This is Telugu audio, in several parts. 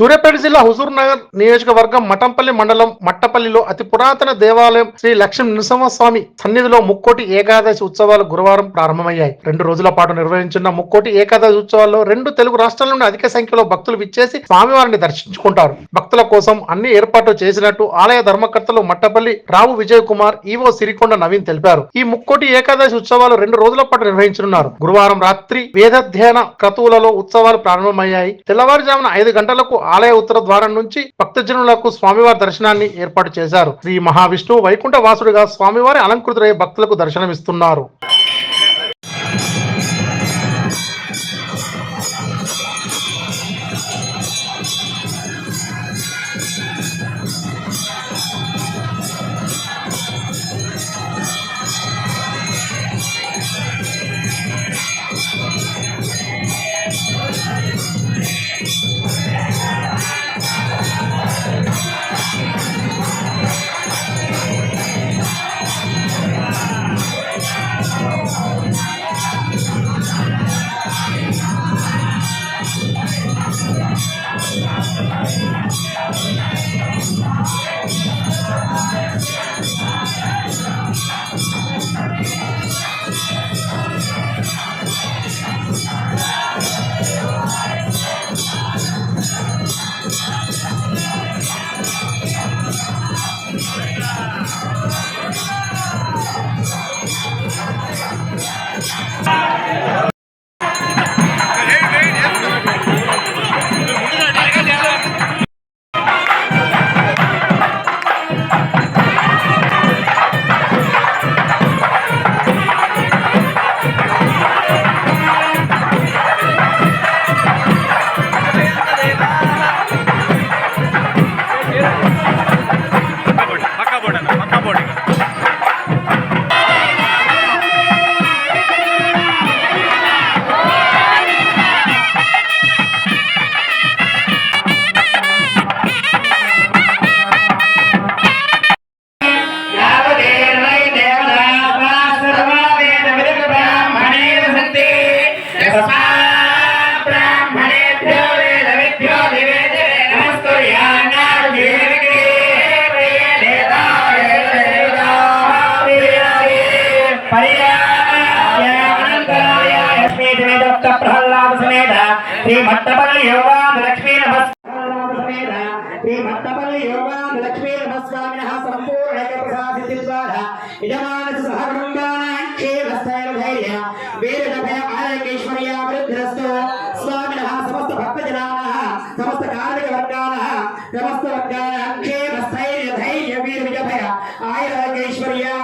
సూర్యాపేట జిల్లా హుజూర్ నగర్ నియోజకవర్గం మఠంపల్లి మండలం మట్టపల్లిలో అతి పురాతన దేవాలయం శ్రీ లక్ష్మీ నృసింహస్వామి సన్నిధిలో ముక్కోటి ఏకాదశి ఉత్సవాలు గురువారం ప్రారంభమయ్యాయి. రెండు రోజుల పాటు నిర్వహించిన ముక్కోటి ఏకాదశి ఉత్సవాల్లో రెండు తెలుగు రాష్ట్రాల నుండి అధిక సంఖ్యలో భక్తులు విచ్చేసి స్వామివారిని దర్శించుకుంటారు. భక్తుల కోసం అన్ని ఏర్పాట్లు చేసినట్టు ఆలయ ధర్మకర్తలు మట్టపల్లి రావు విజయ్ కుమార్ ఈవో సిరికొండ నవీన్ తెలిపారు. ఈ ముక్కోటి ఏకాదశి ఉత్సవాలు రెండు రోజుల పాటు నిర్వహించనున్నారు. గురువారం రాత్రి వేదధ్యాన క్రతువులలో ఉత్సవాలు ప్రారంభమయ్యాయి. తెల్లవారుజామున ఐదు గంటలకు ఆలయ ఉత్తర ద్వారం నుంచి భక్తజనులకు స్వామివారి దర్శనాన్ని ఏర్పాటు చేశారు. శ్రీ మహావిష్ణువు వైకుంఠ వాసుడిగా స్వామివారి అలంకృతులై భక్తులకు దర్శనమిస్తున్నారు. పక్కా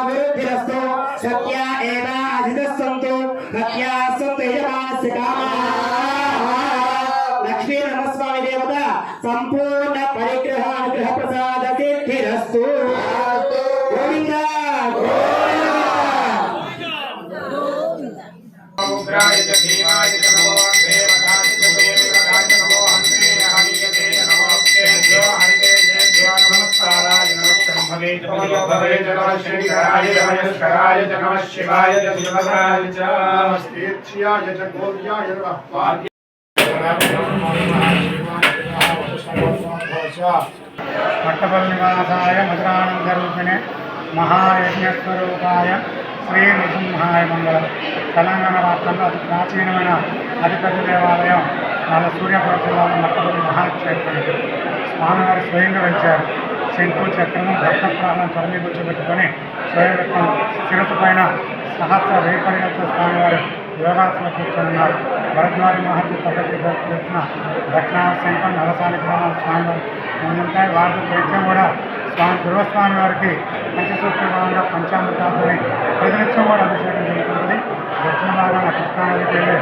వృద్ధిరస్తు సత్య ఏవ అధితస్సంతు సత్యా సంతు కామా ఉగ్రాయ చ భీమాయ చ నమో దేవతాయ చ దేవతాయ చ నమో హనుమే హరియతే నమో కేభ్యో హరితేజేభ్యో నమస్కారాయ నమః శంభవే చ భవే చ నమః శంకరాయ చ మహేశ్వరాయ చ నమః శివాయ చ శివరాయ చ స్థీర్ష్యాయ చ గోర్యాయ నమః పట్టపల్లి నివాసాయ మధురానంద రూపిణి మహాయజ్ఞస్వరూపాయ శ్రీ నృసింహాయ మంగళం తెలంగాణ రాష్ట్రంలో అతి ప్రాచీనమైన అతిపెద్ద దేవాలయం మన సూర్యాపురం జిల్లాలో మట్టపల్లి మహాక్షేత్రం. స్వామివారు స్వయంగా వెలిచారు. శంకు చక్రము భక్త ప్రాణం తొలగి కూర్చోబెట్టుకొని స్వయం శిరస్సు పైన సహస్ర వేపడిలతో స్వామివారు యోగాసన కూర్చొన్నారు. భరద్వారి మహర్షి పద్ధతి చేసిన దక్షిణాశంకం నలసాని గ్రామాల స్వామివారు ముందుంటాయి వారి ప్రత్యం కూడా స్వామి గురువస్వామి వారికి పంచసూత్రంగా పంచామృతాన్ని ప్రతినిత్యం కూడా అభిషేకం జరుగుతుంది దక్షిణ భాగాన కృష్ణానదికి వెళ్ళి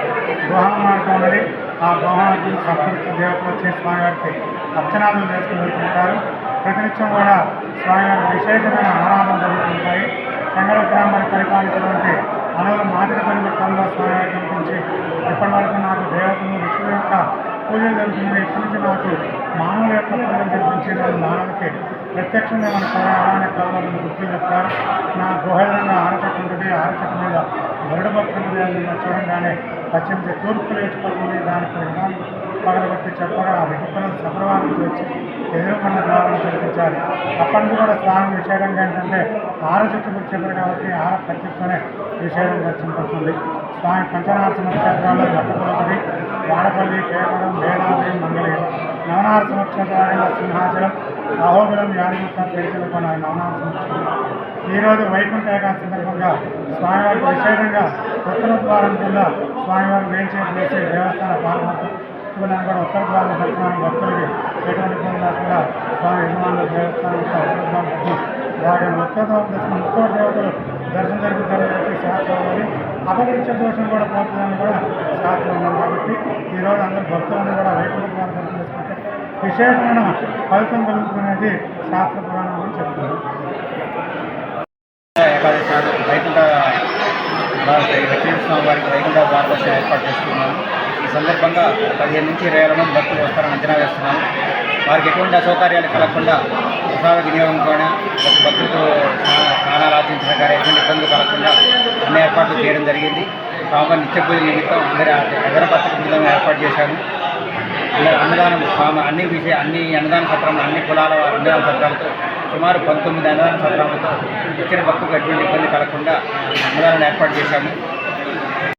గుహా మార్గం ఉన్నది. ఆ గుహానికి సంతృప్తి దేవతలు వచ్చి స్వామివారికి అర్చనాలను చేసుకుని వెళ్తుంటారు. ప్రతినిత్యం కూడా స్వామివారి విశేషమైన ఆరాధన జరుగుతుంటాయి. సంగర గ్రామాన్ని పరిపాలించినటువంటి అనువుల మాదిరి పరివర్తనలో స్వామి కనిపించి ఇప్పటి వరకు నాకు దేవతలు విష్ణు యొక్క పూజలు జరుగుతున్నాయి. ఇప్పటి నుంచి నాకు మానవుల యొక్క పూజలు జరిపించి నేను మానవుడికి ప్రత్యక్షంగా మన అలానే కావాలని గుర్తు చెప్తారు నా గుహలంగా ఆరచెట్టు ఉంటుంది ఆరచెట్టు మీద గరుడ భక్తి ఉంటుంది చూడంగానే పశ్చిమ తూర్పు లేచిపోతుంది. దానికి విధానం పగలబెట్టి చెప్పగా ఆ కుక్కలను శుక్రవారం వచ్చి ఎదురుకున్న ద్వారం కల్పించారు అప్పటి కూడా స్నానం విషయంగా ఏంటంటే ఆరు గురించి చెప్పారు కాబట్టి ఆర ప్రత్యక్షనే విషయం దర్శనపడుతుంది. స్వామి పంచనాథ క్షేత్రాల్లో మట్టపల్లి వాడపల్లి కేవలం వేదాద్రి మంగళగిరి నవనాథ క్షేత్రాలలో సింహాచలం అహోబిలం యాదగిరి పేర్చలు కొన్న నవనాథ క్షేత్రం ఈరోజు వైకుంఠ ఏకాదశి సందర్భంగా స్వామివారి విశేషంగా ఉత్తర ద్వారం కింద స్వామివారు వేంచేసి చేసే దేవస్థాన పాల్గొనడం కూడా ఉత్తర ద్వారం దర్శనానికి భక్తులకి ఎటువంటి ఇబ్బంది లేకుండా స్వామి యజమానుల దేవస్థానం యొక్క ఉత్తర దర్శనం వారి ఉత్తర దర్శనం ముక్కో దేవతలు దర్శనం జరుగుతారని చెప్పి శాస్త్రం ఉన్నది దోషం కూడా పోతుందని కూడా శాస్త్రం ఉన్నది కాబట్టి ఈరోజు అందరూ భక్తులను కూడా వైకుంఠ ద్వారం దర్శనం చేసుకుంటే విశేషమైన ఫలితం కలుగుతున్నది శాస్త్ర పురాణం అని చెప్తున్నారు వైకుంఠ స్వామి వారికి వైకుంఠ ద్వారదర్శనం ఏర్పాటు చేస్తున్నాము. ఈ సందర్భంగా పదిహేను నుంచి ఇరవై వేల మంది భక్తులు వస్తారని అంచనా వేస్తున్నాము. వారికి ఎటువంటి అసౌకర్యాలు కలగకుండా ప్రసాద వినియోగం కూడా ప్రతి భక్తులకు స్నా- స్నానాలు ఆచరించిన కానీ ఎటువంటి ఇబ్బందులు కలగకుండా అన్ని ఏర్పాట్లు చేయడం జరిగింది. కావున నిత్య పూజ నిమిత్తం అందరి అగరపత్రిక బృందం ఏర్పాటు చేశాము. అన్నదానం అన్ని విషయ అన్ని అన్నదాన సత్రం అన్ని కులాల వారి అన్నదాన సత్రాలతో సుమారు పంతొమ్మిది అన్నదాన సత్రాలతో ఇచ్చిన భక్తులకు ఎటువంటి ఇబ్బంది కలగకుండా అన్నదానాన్ని ఏర్పాటు చేశాము.